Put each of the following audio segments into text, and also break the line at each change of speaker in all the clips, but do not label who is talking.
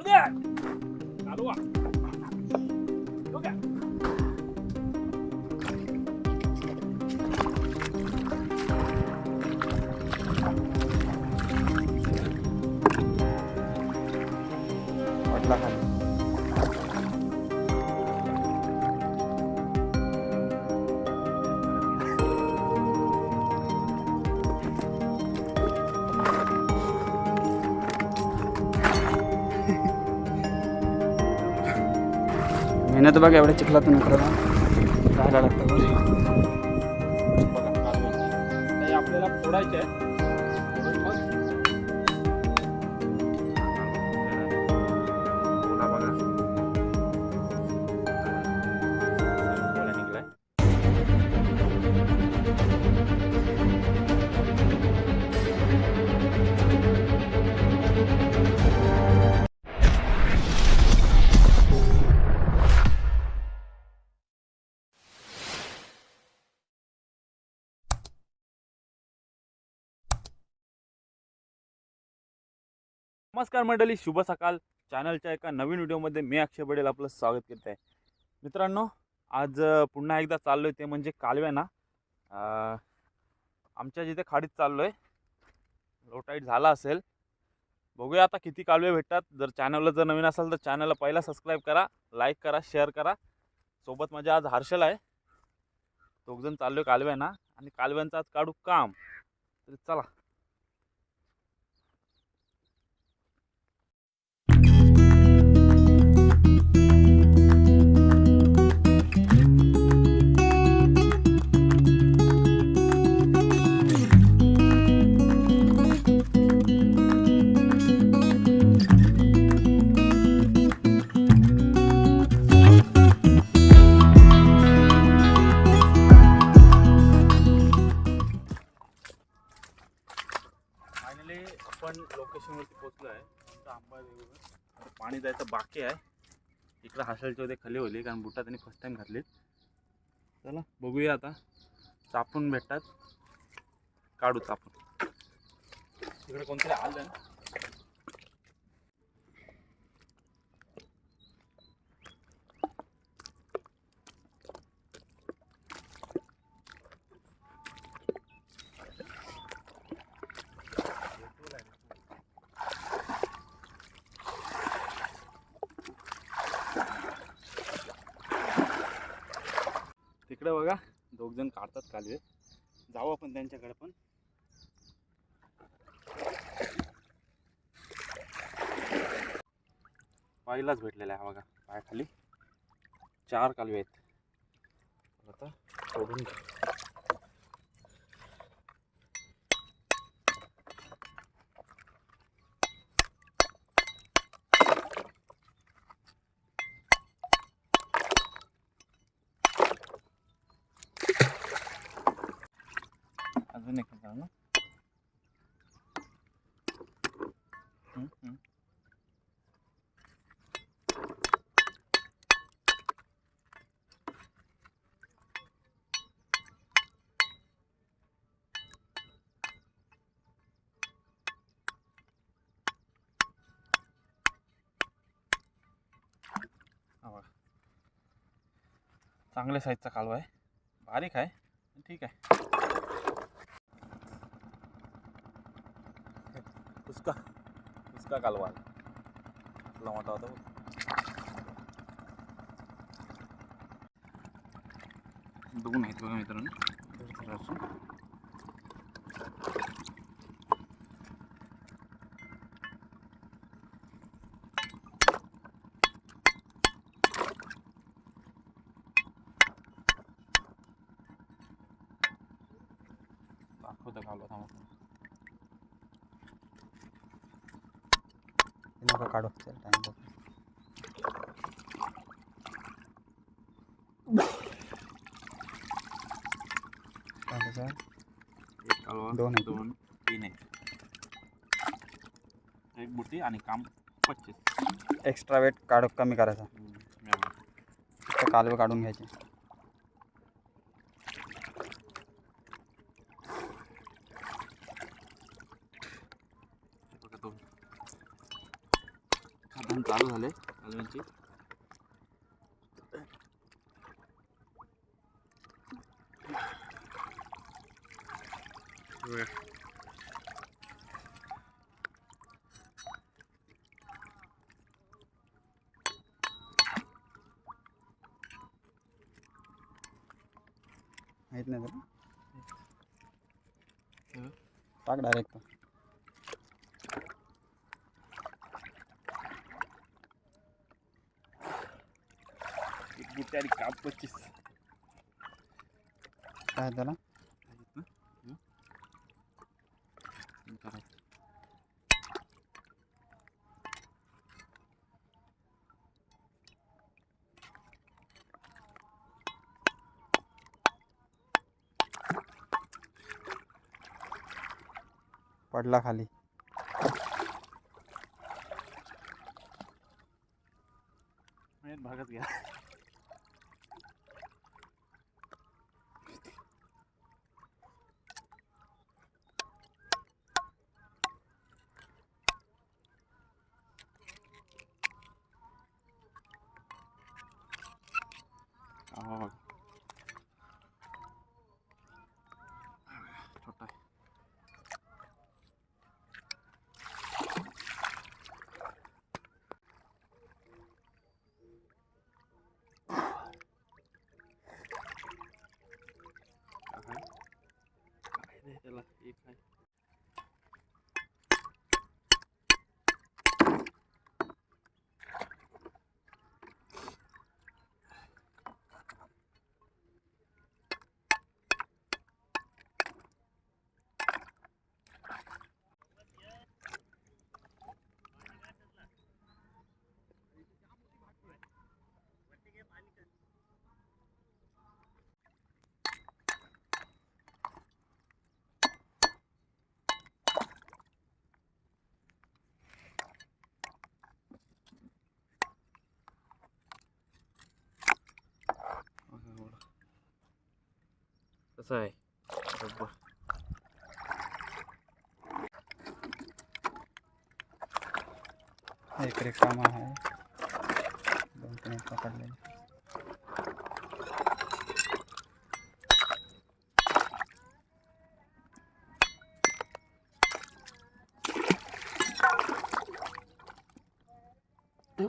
चालू द्या चालू वा हो का?
वाटला मेहनत बघा एवढ्या चिखलात उतरायला राहायला लागतं. बघा
आपल्याला फोडायचं आहे नमस्कार मंडळी शुभ सकाळ. चॅनलच्या एका नवीन व्हिडिओमध्ये मी अक्षय बडेल आपलं स्वागत करत आहे. मित्रांनो आज पुन्हा एकदा चाललो आहे ते म्हणजे कालव्याना. आमच्या जिथे खाडीत चाललो आहे लोटाईट झाला असेल. बघूया आता किती कालवे भेटतात. जर चॅनलला जर नवीन असाल तर चॅनलला पहिला सबस्क्राईब करा लाईक करा शेअर करा. सोबत माझ्या आज हर्षल आहे. दोघजण चाललो आहे कालव्याना. आणि कालव्यांचं आज काढू काम. तर चला. इकडं होते खाली होले कारण बुटा त्यांनी फर्स्ट टाइम घातलीत. चला बघूया आता. चापून भेटतात. काढू चापून. इकडे कोणतरी आलं ना बघा. दोघ जण काढतात कालवे. जाऊ आपण त्यांच्याकडे पण. पायलाच भेटलेला आहे बघा पायाखाली. चार कालवे आहेत. आता शोधून घे. अजून एक होता ना हम्म, हम्म. हा बघा. चांगल्या साईजचा कालवा आहे बारीक आहे ठीक आहे उसका उसका कालवा. आपला मोठा होता बघ. दोन आहेत बघा मित्रांनो दाखवतं कालवा थांबा
काढू चल टाइम बघ दोन.
दोन तीन आहे एक बुटी आणि काम पच्चीस
एक्स्ट्रा वेट काढ कमी करायचा कालवे काढून घ्यायचे
हे बघा दोन हा पण चालू झाले कालव्यांची बघा.
माहीत नाही तुला
हं.
टाक डायरेक्ट
एक बुट्टी आणि काप पच्चीस
काय त्याला पडला खाली
भागत घ्या हा बघ. छोटा आहे काय काय नाही त्याला एक आहे कसं आहे बरोबर
इकडे काम आहे दोन तीन एक पकडले
ठेव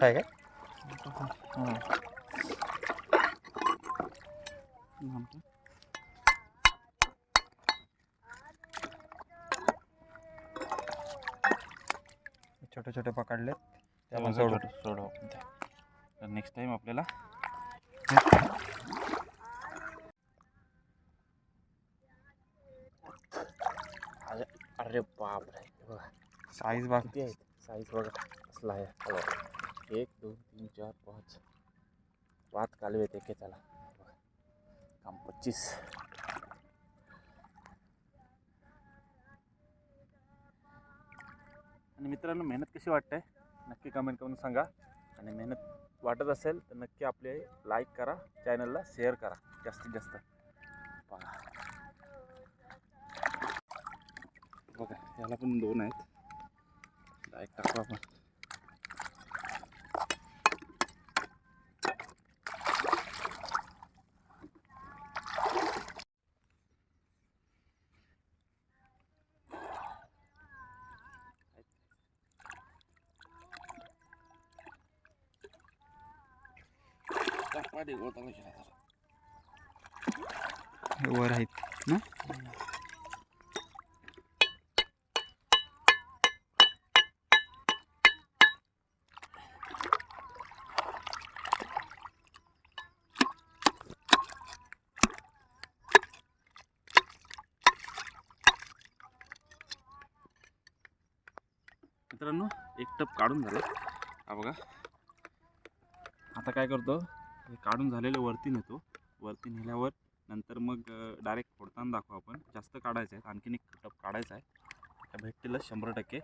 मोठा आहे काय छोटे छोटे पकडले सोडू.
तर नेक्स्ट टाइम आपल्याला अरे अरे बापरे. बघा.
साईज बघ.
किती आहेत? साईज बघा. कसला आहे. एक दोन तीन चार पाच. पाच कालवे आहेत के त्याला. काम पच्चीस. आणि मित्रांनो मेहनत कशी वाटते? नक्की कमेंट करून सांगा. आणि मेहनत वाटत असेल तर नक्की आपले लाईक करा चॅनलला शेअर करा. जास्तीत जास्त. बघा बघा याला पण दोन आहेत. लाईक टाकू आपण.
वर आहेत ना?
मित्रांनो एक टप काढून झालं. हा बघा. आता काय करतो? हे काढून झालेलं वरती नेतो. वरती नेल्यावर नंतर मग डायरेक्ट फोडताना दाखवू आपण. जास्त काढायचं आहे आणखीन एक टप काढायचा आहे. भेटतीलच शंभर टक्के.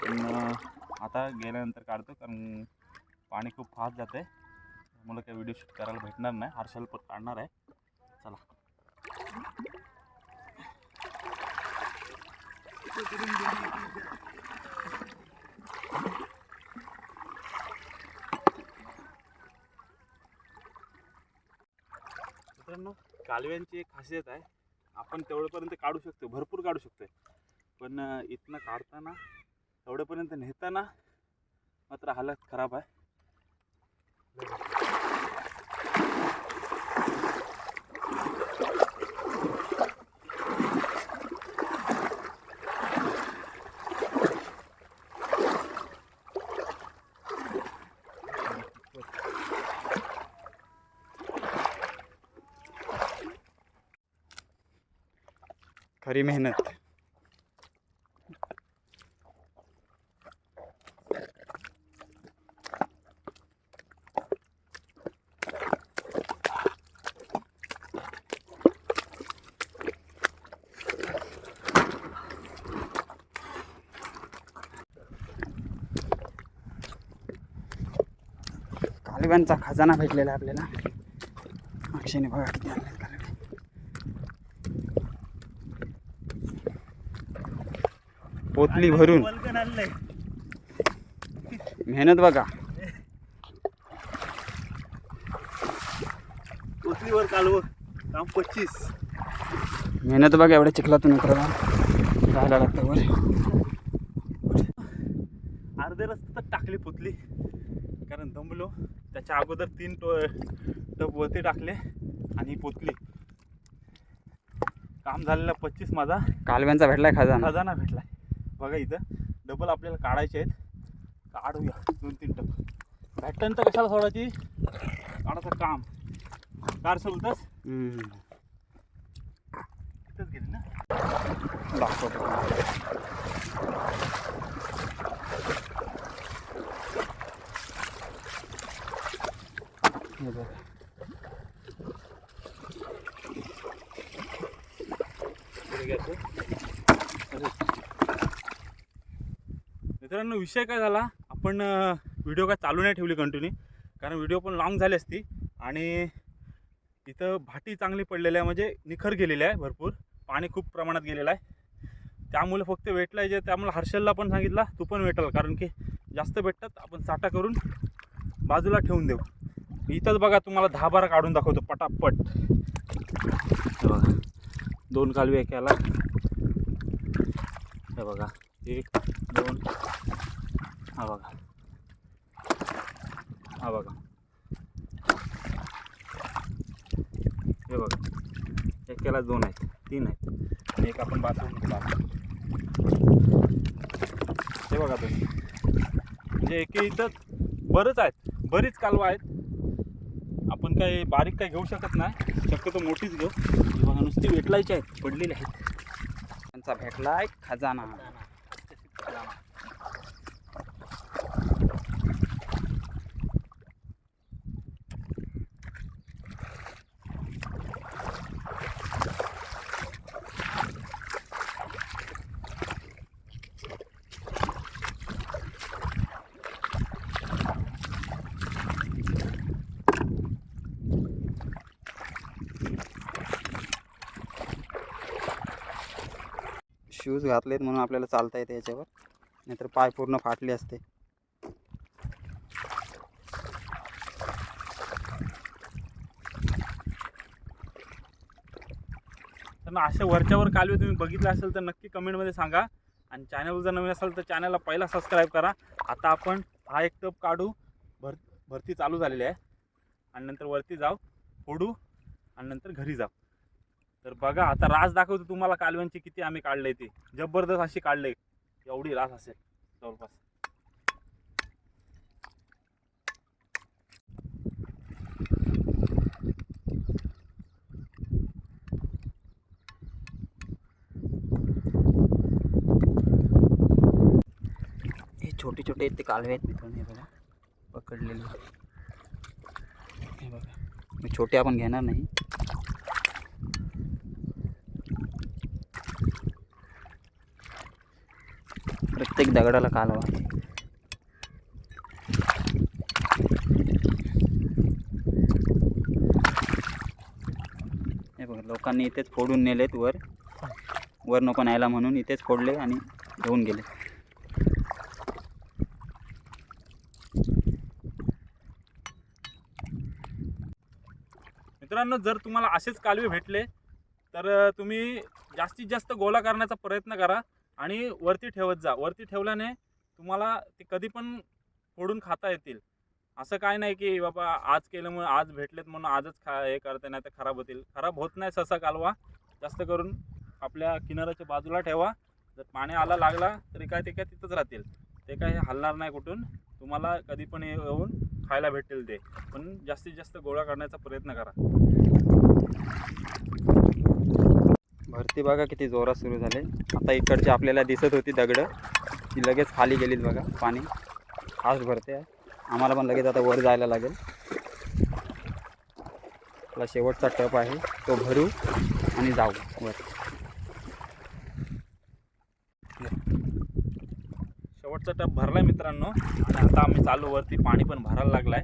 पण आता गेल्यानंतर काढतो कारण पाणी खूप फास्ट जातं आहे मला काही व्हिडिओ शूट करायला भेटणार नाही. हर्षल पण काढणार आहे. चला. मित्रांनो कालव्यांची एक खासियत आहे आपण तेवढ्यापर्यंत काढू शकतो भरपूर काढू शकतो पण इथनं काढताना तेवढ्यापर्यंत नेताना मात्र हालत खराब आहे.
खरी मेहनत. कालिबांचा खजाना भेटलेला आहे आपल्याला अक्षयने बघा किती आणले पोतली भरून. मेहनत बघा.
उचलीवर कालव. काम पच्चीस.
मेहनत बघा एवढ्या चिखलातून उतरायला जायला लागतं वर.
अर्धे रस्ते तर टाकली पुतली. कारण दमलो. त्याच्या अगोदर तीन टो टप वरती टाकले आणि पोतली. काम झालेला पच्चीस माझा.
कालव्यांचा भेटलाय खजाना.
खजाना भेटलाय. बघा इथं. डबल आपल्याला काढायचे आहेत. काढूया. दोन तीन टप भेटन तर कशाला सोडायची? काढायचं काम. कार सोलतच
इथंच
तिथंच गेली ना?
दाखवतो
घ्यायचं. मित्रांनो विषय काय झाला? आपण व्हिडिओ काय चालू नाही ठेवली कंटिन्यू कारण व्हिडिओ पण लॉंग झाली असती. आणि इथं भाटी चांगली पडलेली आहे म्हणजे निखर गेलेली आहे भरपूर. पाणी खूप प्रमाणात गेलेलं आहे. त्यामुळे फक्त वेटला जे त्यामुळे हर्षलला पण सांगितला तू पण वेटाल. कारण की जास्त भेटतात आपण साठा करून बाजूला ठेवून देऊ. इथंच बघा तुम्हाला दहा बारा काढून दाखवतो पटापट. बघा दोन कालवे एकाला. हे बघा. एक दोन. हा बघा. हा बघा. हे बघा. एकाला दोन आहेत तीन आहेत. आणि एक आपण बाथरूम केला हे बघा तुम्ही. म्हणजे एके इथं बरंच आहेत. बरीच कालवा आहेत. आपण काही बारीक काही घेऊ शकत नाही. शक्यतो मोठीच घेऊ. बघा नुसती वेटलायची आहेत. पडलेली आहेत.
त्यांचा भेटला आहे खजाना. शूज घातलेत म्हणून आपल्याला चालता येते याच्यावर. नाहीतर पाय पूर्ण फाटले असते.
तर अशा वरच्यावर कालवे तुम्ही बघितले असेल तर नक्की कमेंटमध्ये सांगा. आणि चॅनल जर नवीन असेल तर चॅनलला पहिला सबस्क्राईब करा. आता आपण हा एक टप काढू. भर भरती चालू झालेली आहे. आणि नंतर वरती जाऊ फोडू. आणि नंतर घरी जाऊ. तर बघा आता रास दाखवतो तुम्हाला कालव्यांची किती आम्ही काढले ते. जबरदस्त अशी काढले एवढी रास असेल. जवळपास.
हे छोटे छोटे ते कालवे आहेत. मित्रांनो हे बघा. पकडलेले. हे बघा. मी छोटे आपण घेणार नाही. प्रत्येक दगडाला कालवा. हे बघा लोकांनी इथेच फोडून नेलेत वर. वर नको न्यायला म्हणून इथेच फोडले आणि घेऊन गेले.
मित्रांनो जर तुम्हाला असेच कालवे भेटले तर तुम्ही जास्तीत जास्त गोळा करण्याचा प्रयत्न करा. आणि वरती ठेवत जा. वरती ठेवल्याने तुम्हाला ते कधी पण फोडून खाता येतील. असं काय नाही की बाबा आज केलं म्हणून आज भेटलेत म्हणून आजच खा हे करते नाही तर खराब होतील. खराब होत नाही ससा कालवा. जास्त करून आपल्या किनाऱ्याच्या बाजूला ठेवा. जर पाणी आला लागला तरी काय ते काय तिथंच राहतील. ते काय हलणार नाही कुठून. तुम्हाला कधी पण येऊन खायला भेटेल ते. पण जास्तीत जास्त गोळा करण्याचा प्रयत्न करा.
भरती बघा किती जोरात सुरू झाले. आता इकडची आपल्याला दिसत होती दगडं. ती लगेच खाली गेलीत बघा पाणी. फास्ट भरते. आहे आम्हाला पण लगेच आता वर जायला लागेल. आपला शेवटचा टप आहे. तो भरू आणि जाऊ वर.
शेवटचा टप भरला मित्रांनो. आणि आता आम्ही चालू वरती पाणी पण भरायला लागलाय.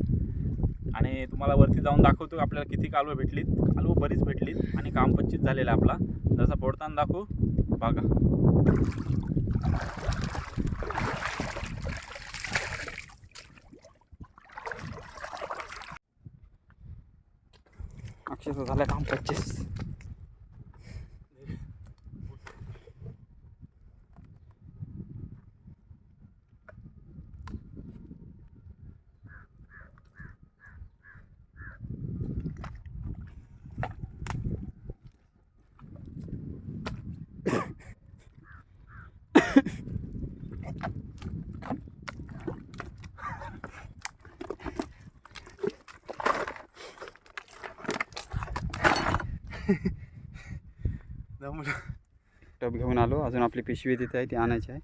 आणि तुम्हाला वरती जाऊन दाखवतो आपल्याला किती कालवं भेटलीत. कालवं बरीच भेटलीत आणि काम पच्चीस झालेलं आपला. जसा फोडताना दाखवू. बघा.
अक्षरशः झालं काम पच्चीस. टप घेऊन आलो. अजून आपली पिशवी तिथे आहे ती आणायची आहे.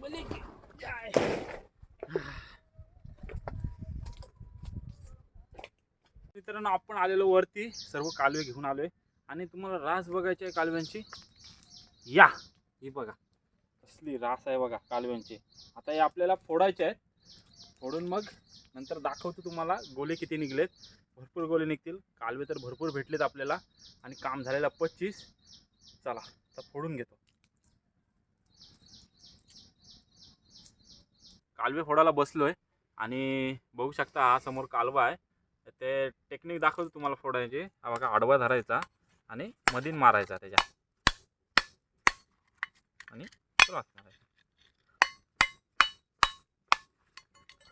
बजरंग जय. मित्रांनो आपण आलेलो वरती सर्व कालवे घेऊन आलोय. आणि तुम्हाला रास बघायची आहे कालव्यांची? या. ही बघा. कसली रास आहे बघा कालव्यांची. आता हे आपल्याला फोडायचे आहेत. फोडून मग नंतर दाखवतो तुम्हाला गोले किती निघलेत. भरपूर गोले निघतील. कालवे तर भरपूर भेटलेत आपल्याला. आणि काम झालेला पच्चीस. चला तर फोडून घेतो. कालवे फोडायला बसलो आहे आणि बघू शकता हा समोर कालवा आहे. ते टेक्निक दाखवतो तुम्हाला फोडायची. हा बघा आडवा धरायचा आणि मधीन मारायचा त्याच्या. आणि क्रॉस मारायचा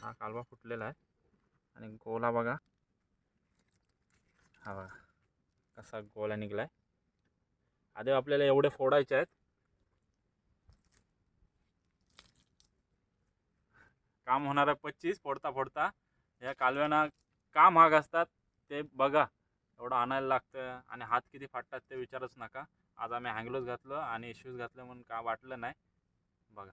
हा कालवा फुटलेला आहे. आणि गोला बघा. हा बघा. कसा गोला निघलाय. आधी आपल्याला एवढे फोडायचे आहेत. काम होणार आहे पच्चीस फोडता फोडता. या कालव्यांना का महाग असतात ते बघा. एवढं आणायला लागतं आणि हात किती फाटतात ते विचारच नका. आज आम्ही हँगलोज घातलं आणि इश्यूज घातलं म्हणून का वाटलं नाही. बघा.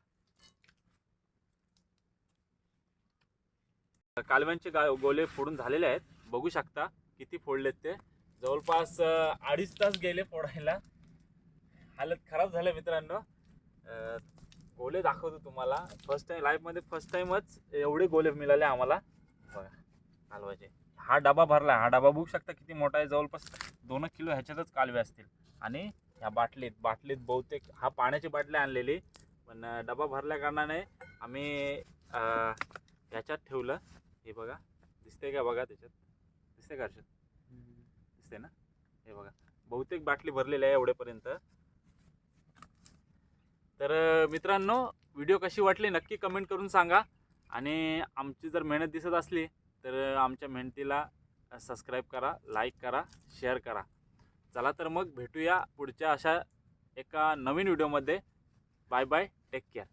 कालव्यांचे गा गोले फोडून झालेले आहेत. बघू शकता किती फोडलेत ते. जवळपास अडीच तास गेले फोडायला. हालत खराब झाले मित्रांनो. गोले दाखवतो तुम्हाला. फर्स्ट टाइम लाईफमध्ये फर्स्ट टाइमच एवढे गोले मिळाले आम्हाला. बघा कालवाचे हा डबा भरला हा डबा बघू शकता किती मोठा आहे. जवळपास दोन किलो ह्याच्यातच कालवे असतील. आणि ह्या बाटलीत बाटलीत बहुतेक हा पाण्याची बाटली आणलेली. पण डबा भरल्या कारणाने आम्ही ह्याच्यात ठेवलं. हे बघा दिसते का बघा त्याच्यात? दिसते का हर्षद? दिसते ना? हे बघा बहुतेक बाटली भरलेली आहे एवढेपर्यंत. तर मित्रांनो व्हिडिओ कशी वाटली नक्की कमेंट करून सांगा. आणि आमची जर मेहनत दिसत असली तर आमच्या मेहनतीला सबस्क्राईब करा लाईक करा शेअर करा. चला तर मग भेटूया पुढच्या अशा एका नवीन व्हिडिओमध्ये. Bye bye take care